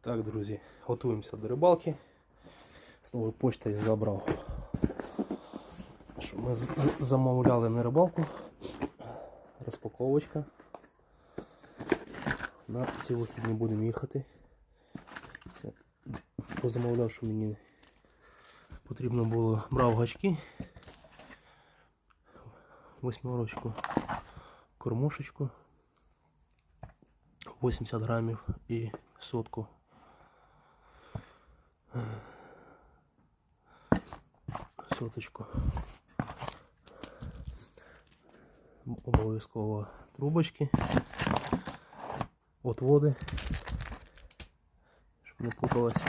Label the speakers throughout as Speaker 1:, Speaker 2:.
Speaker 1: Так, друзі, готуємося до рибалки. Знову почтою забрав. Що ми замовляли на рибалку. Розпаковочка. На ці вихідні будемо їхати. Це позамовляв, що мені потрібно було брав гачки. Восьмерочку, кормушечку. 80 грамів і сотку. Соточку. Обов'язково трубочки. Отводи. Щоб не путалось.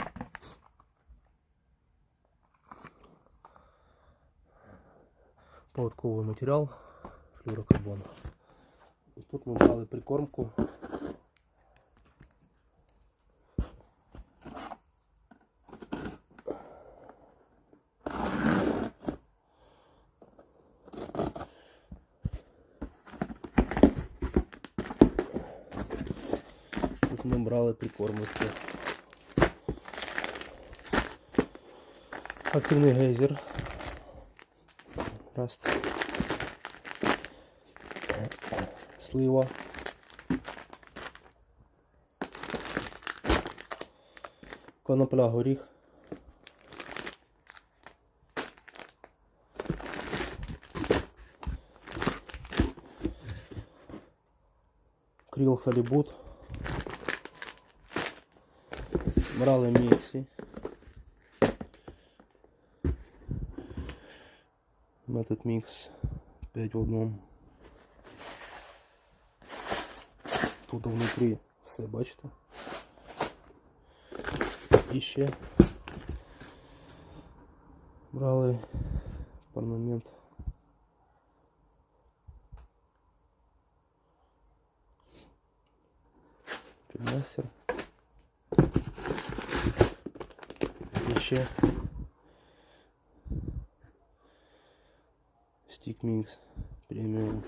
Speaker 1: Поводковий матеріал флюрокарбон. І тут ми брали прикормку Тут ми брали прикормочку. Активний гейзер. Раз. Слива. Конопля горіх. Кріл халібут. Брали міксі. Метод мікс 5 в одному. Тут внутрі все, бачите? І ще брали парламент. Підмастер. Ще Mix преміум.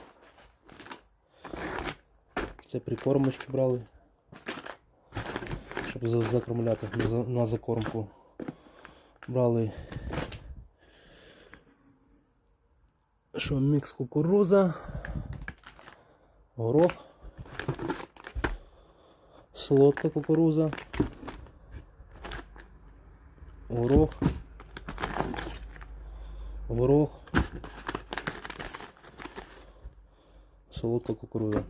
Speaker 1: Це прикормочки брали, щоб за- закормляти на закормку. Брали що мікс кукуруза, горох, солодка кукуруза, горох, горох, солодка кукуруза.